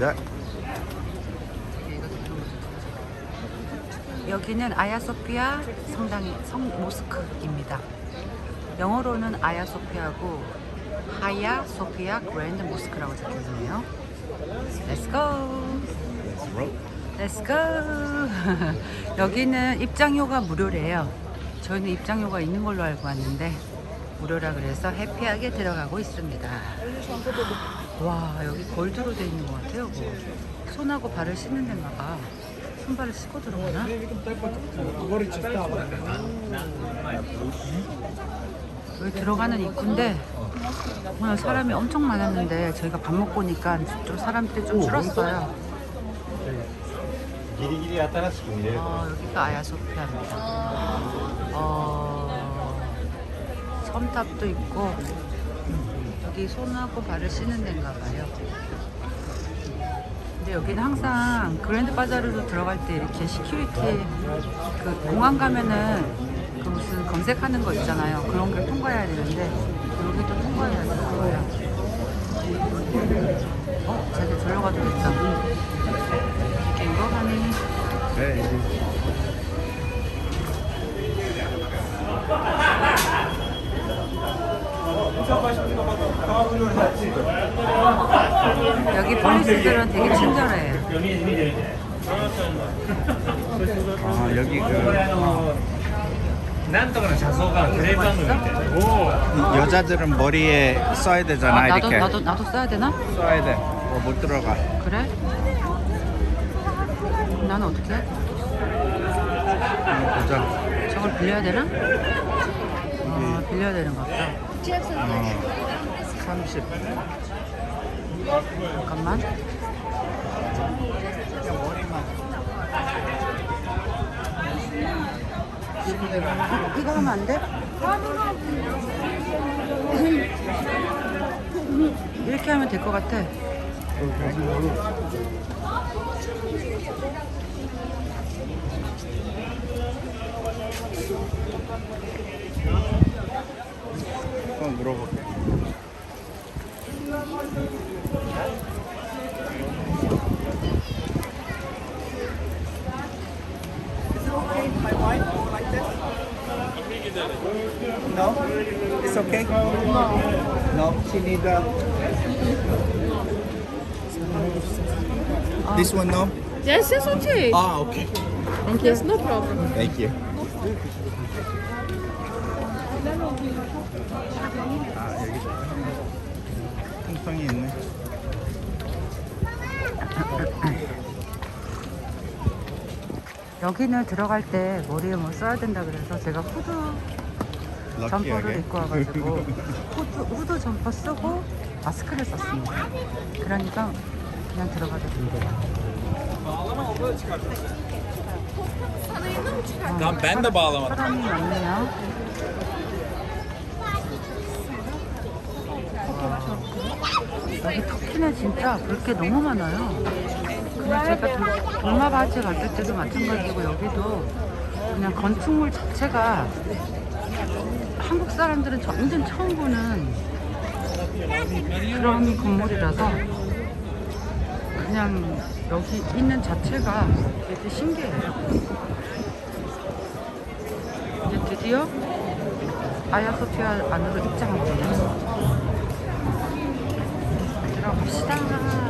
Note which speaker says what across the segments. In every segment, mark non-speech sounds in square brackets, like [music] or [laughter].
Speaker 1: 네.
Speaker 2: 여기는 아야소피아 성당이 성 모스크입니다. 영어로는 아야소피아고 하야 소피아 그랜드 모스크라고 적혀 있네요. Let's go. Let's go. [laughs] 여기는 입장료가 무료래요. 저희는 입장료가 있는 걸로 알고 왔는데 무료라 그래서 해피하게 들어가고 있습니다. 와 여기 골드로 돼 있는 것 같아요. 뭐. 손하고 발을 씻는 데인가 봐. 손발을 씻고 들어가나? 여기 들어가는 입구인데 오늘 사람이 엄청 많았는데 저희가 밥 먹고 오니까 좀 사람들이 좀 줄었어요. 아 여기가 아야소피아입니다. 어... 섬탑도 있고 여기 손하고 발을 씻는 데인가 봐요. 근데 여기는 항상 그랜드 바자르로 들어갈 때 이렇게 시큐리티 그 공항 가면은 그 무슨 검색하는 거 있잖아요. 그런 걸 통과해야 되는데 여기도 통과해야 되나 봐요. 어, 쟤들 절로 가도 됐다. 이게 이거 하니?
Speaker 1: 네,
Speaker 2: 여기 폴리스들은 되게 친절해요.
Speaker 1: 아 여기 그
Speaker 3: なんとかの車窓がテレビ番組みたいな
Speaker 1: 여자들은 머리에 써야 되잖아
Speaker 2: 아, 나도
Speaker 1: 이렇게
Speaker 2: 나도 나도 써야 되나?
Speaker 1: 써야 돼. 어, 못 들어가.
Speaker 2: 그래? 그럼 나는 어떻게 해?
Speaker 1: 한번 보자.
Speaker 2: 저걸 빌려야 되나? 아, 빌려야 되는 것 같다.
Speaker 1: 어, 30.
Speaker 2: 잠깐만. 이- 이거 하면 안 돼? 이렇게 하면 될 것 같아.
Speaker 1: 한번 물어볼게. No, it's okay. Uh, this one. No.
Speaker 4: Yes, it's okay.
Speaker 1: Ah, okay.
Speaker 2: Thank you.
Speaker 4: Yes, no problem.
Speaker 1: Thank you. 아 여기 통통이 있네.
Speaker 2: 여기는 들어갈 때 머리에 뭐 써야 된다 그래서 제가 후드 점퍼를. 입고 와가지고 후드, 후드 점퍼 쓰고 마스크를 썼습니다. 그러니까 그냥 들어가도.
Speaker 3: Tamam ben de bağlamadım.
Speaker 2: 사람이 많네요. 여기 터키는 진짜 볼 게 너무 많아요. 그냥 제가 도- 동마바지 갔을 때도 마찬가지고 여기도 그냥 건축물 자체가 한국 사람들은 저- 완전 처음 보는 그런 건물이라서 그냥 여기 있는 자체가 되게 신기해요. 이제 드디어 아야소피아 안으로 입장합니다. 들어갑시다.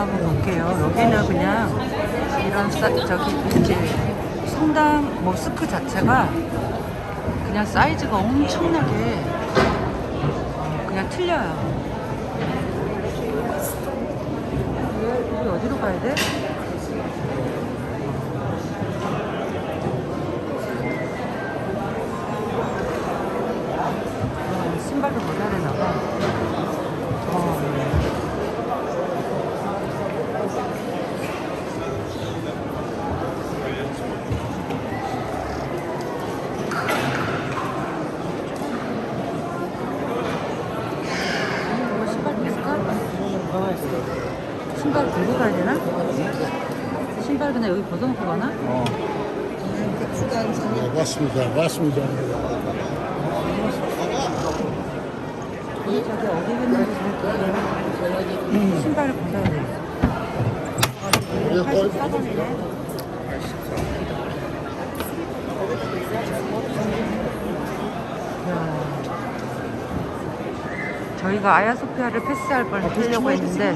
Speaker 2: 한번 볼게요. 여기는 그냥 이런 사, 저기 이제 성당 모스크 자체가 그냥 사이즈가 엄청나게 어, 그냥 틀려요. 우리 어디로 가야 돼?
Speaker 5: 맞습니다. 맞습니다.
Speaker 2: 저기 어디 있는지 잘 신발을 벗어야 84번이네. 저희가 아야소피아를 패스할 뻔 아, 하려고 그렇죠. 했는데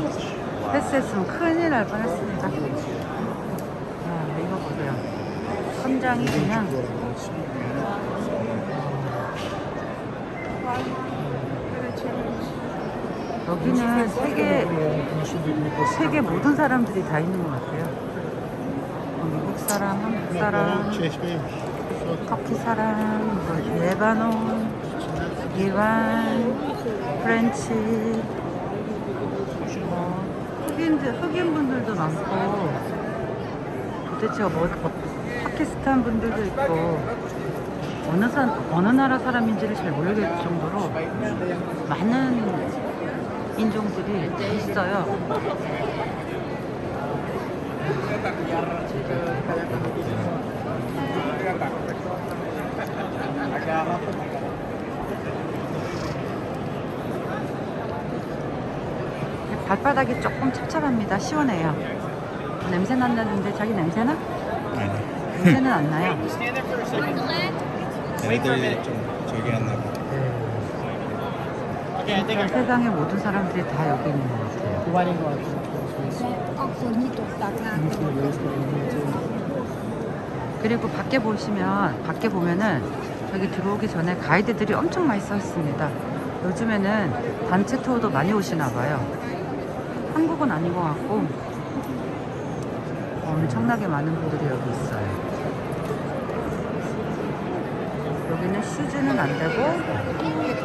Speaker 2: 패스했으면 큰일 날 뻔했습니다. 아, 이거 보세요. 선장이 그냥 여기는 세계 세계 모든 사람들이 다 있는 것 같아요. 어, 미국 사람, 한국 사람, 터키 사람, 뭐 레바논, 이란, 프렌치, 뭐 흑인들, 흑인 분들도 많고 도대체 뭐 파키스탄 분들도 있고 어느 사, 어느 나라 사람인지를 잘 모르겠을 정도로 많은 인종들이 있어요. 발바닥이 조금 찹찹합니다. 시원해요. 냄새 난다는데 자기 냄새나?
Speaker 1: 아니.
Speaker 2: 냄새는 안 나요. [laughs]
Speaker 1: 애들 좀 저기 안 나고.
Speaker 2: 네. 네, 네. 세상의 모든 사람들이 다 여기 있는 것 같아요.
Speaker 4: 구간인 것 같아요. 어,
Speaker 2: 그리고 밖에 보시면 밖에 보면은 저기 들어오기 전에 가이드들이 엄청 맛있어 했습니다. 요즘에는 단체 투어도 많이 오시나 봐요. 한국은 아닌 것 같고 엄청나게 많은 분들이 여기 있어요. 여기는 슈즈는 안 되고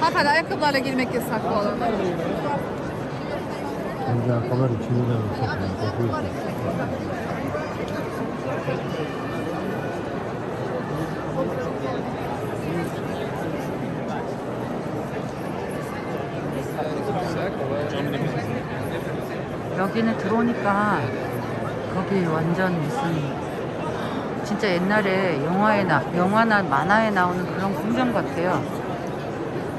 Speaker 4: Hanımefendi ayakkabılarla girmek yasak bu alana.
Speaker 5: 여기 아까말이 주문하는 거 보고 있어.
Speaker 2: 여기는 들어오니까 거기 완전 무슨 진짜 옛날에 영화에 나 영화나 만화에 나오는 그런 궁전 같아요.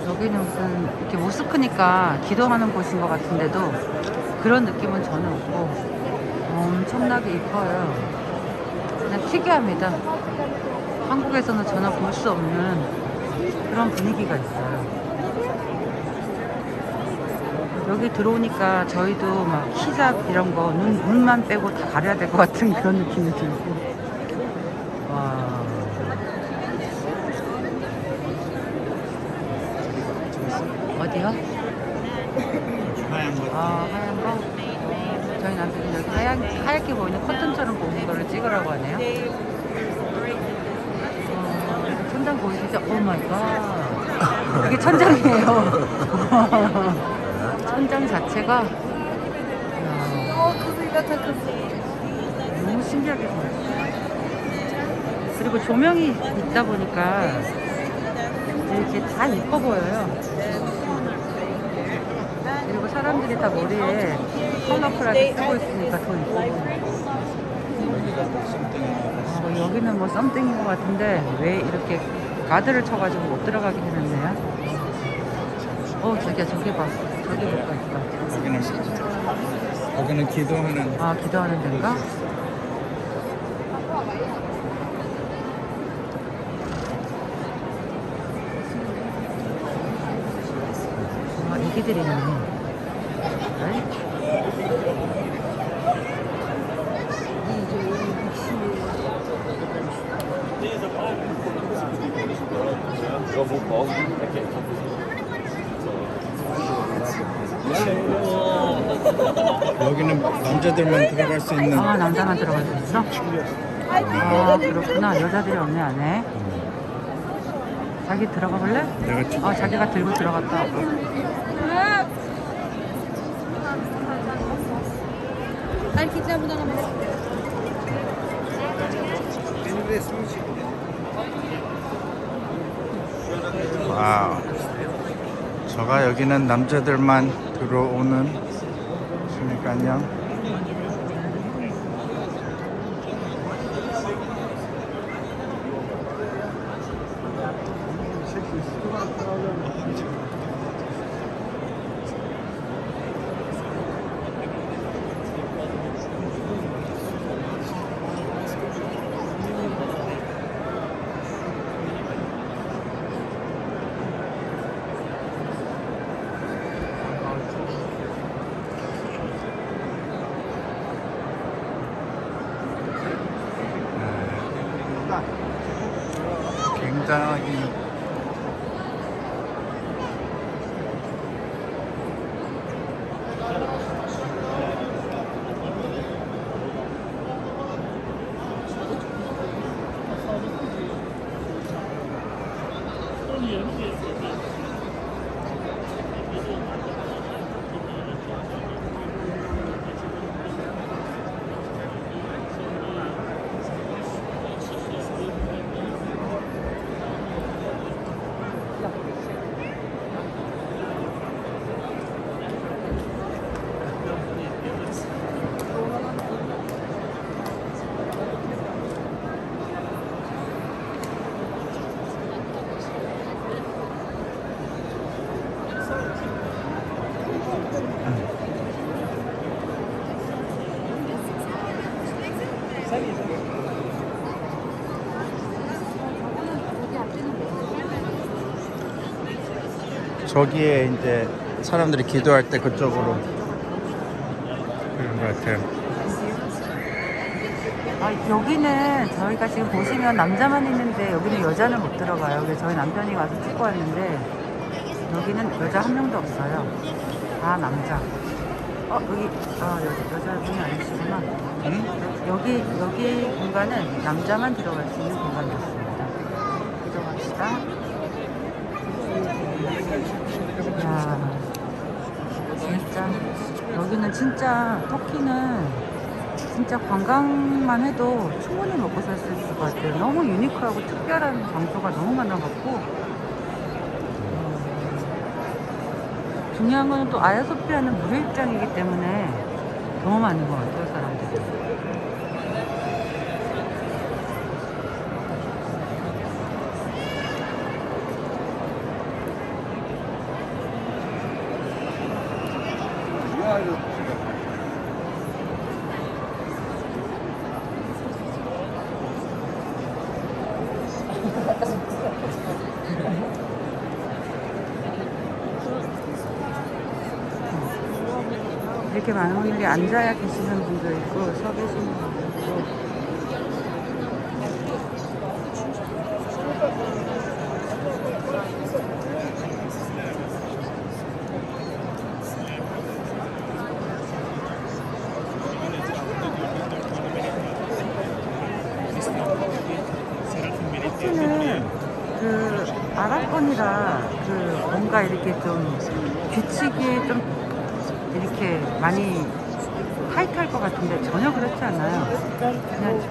Speaker 2: 여기는 무슨 이렇게 모스크니까 기도하는 곳인 것 같은데도 그런 느낌은 전혀 없고 엄청나게 이뻐요. 그냥 특이합니다. 한국에서는 전혀 볼 수 없는 그런 분위기가 있어요. 여기 들어오니까 저희도 막 히잡 이런 거 눈, 눈만 빼고 다 가려야 될 것 같은 그런 느낌이 들고 와 어디요?
Speaker 1: 하얀 거.
Speaker 2: 아 하얀 거? 저희 남편이 여기 하얀, 하얗게 보이는 커튼처럼 보이는 거를 찍으라고 하네요 어, 천장 보이시죠? 오 마이 갓 이게 천장이에요 [laughs] 천장 자체가
Speaker 4: takılsın.
Speaker 2: 너무 신기하게 생겼어요. 그리고 조명이 있다 보니까 이렇게 다 이뻐 보여요. 그리고 사람들이 다 머리에 컬러풀하게 쓰고 있으니까 더 이뻐 보여요. 어, 여기는 뭐 썸띵인 것 같은데 왜 이렇게 가드를 쳐가지고 못 들어가게 해놨네요. 어, 자기야 저기 봐. 있다.
Speaker 1: 거기는 거기는 기도하는
Speaker 2: 아, 기도하는 데인가? 아, 애기들이 있네. 네?
Speaker 1: 여기는 남자들만 들어갈 수 있는
Speaker 2: 아, 남자만 들어갈 수 있어? 아, 그렇구나. 여자들이 없네, 안에. 자기 들어가 볼래?
Speaker 1: 내가 지-
Speaker 2: 아, 자기가 들고 들어갔다.
Speaker 4: Erkekler buradan ama.
Speaker 1: 와우. 저가 여기는 남자들만 들어오는 안녕하십 Yes, 鸣 저기에 이제 사람들이 기도할 때 그쪽으로 그런 것 같아요.
Speaker 2: 아, 여기는 저희가 지금 보시면 남자만 있는데 여기는 여자는 못 들어가요. 그래서 저희 남편이 와서 찍고 왔는데 여기는 여자 한 명도 없어요. 다 남자. 어 여기 아 여, 여자분이 아니시구나. 여기 여기 공간은 남자만 들어갈 수 있는 공간이었습니다. 들어갑시다. 야 진짜 여기는 진짜 터키는 진짜 관광만 해도 충분히 먹고 살 수 있을 것 같아요. 너무 유니크하고 특별한 장소가 너무 많아갖고 어, 중요한 거는 또 아야소피아는 무료 입장이기 때문에 너무 많은 것 같아요 사람들이. 이렇게 많은 분들이 앉아야 계시는 분도 있고 서 계시는 분도 있고 터키는 그 아랍권이라 그 뭔가 이렇게 좀 규칙이 좀 이렇게 많이 타이트할 것 같은데 전혀 그렇지 않아요. 그냥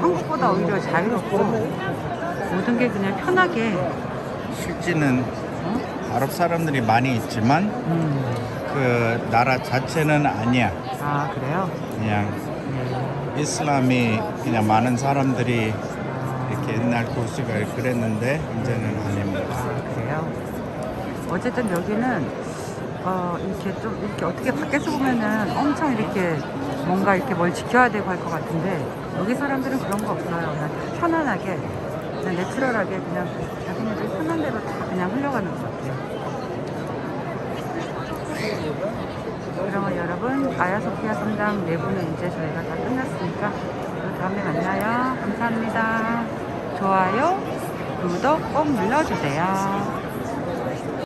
Speaker 2: 한국보다 오히려 자유롭고 모든 게 그냥 편하게
Speaker 1: 실제는 아랍 사람들이 많이 있지만
Speaker 2: 음.
Speaker 1: 그 나라 자체는 아니야.
Speaker 2: 아 그래요?
Speaker 1: 그냥
Speaker 2: 네.
Speaker 1: 이슬람이 그냥 많은 사람들이
Speaker 2: 아,
Speaker 1: 이렇게 옛날 도시가 그랬는데 이제는 아닙니다.
Speaker 2: 어쨌든 여기는 어 이렇게 좀 이렇게 어떻게 밖에서 보면은 엄청 이렇게 뭔가 이렇게 뭘 지켜야 되고 할 것 같은데 여기 사람들은 그런 거 없어요. 그냥 다 편안하게 그냥 내추럴하게 그냥 자기네들 편한 대로 다 그냥 흘러가는 것 같아요. 그러면 여러분 아야소피아 성당 내부는 이제 저희가 다 끝났으니까 또 다음에 만나요. 감사합니다. 좋아요, 구독 꼭 눌러주세요.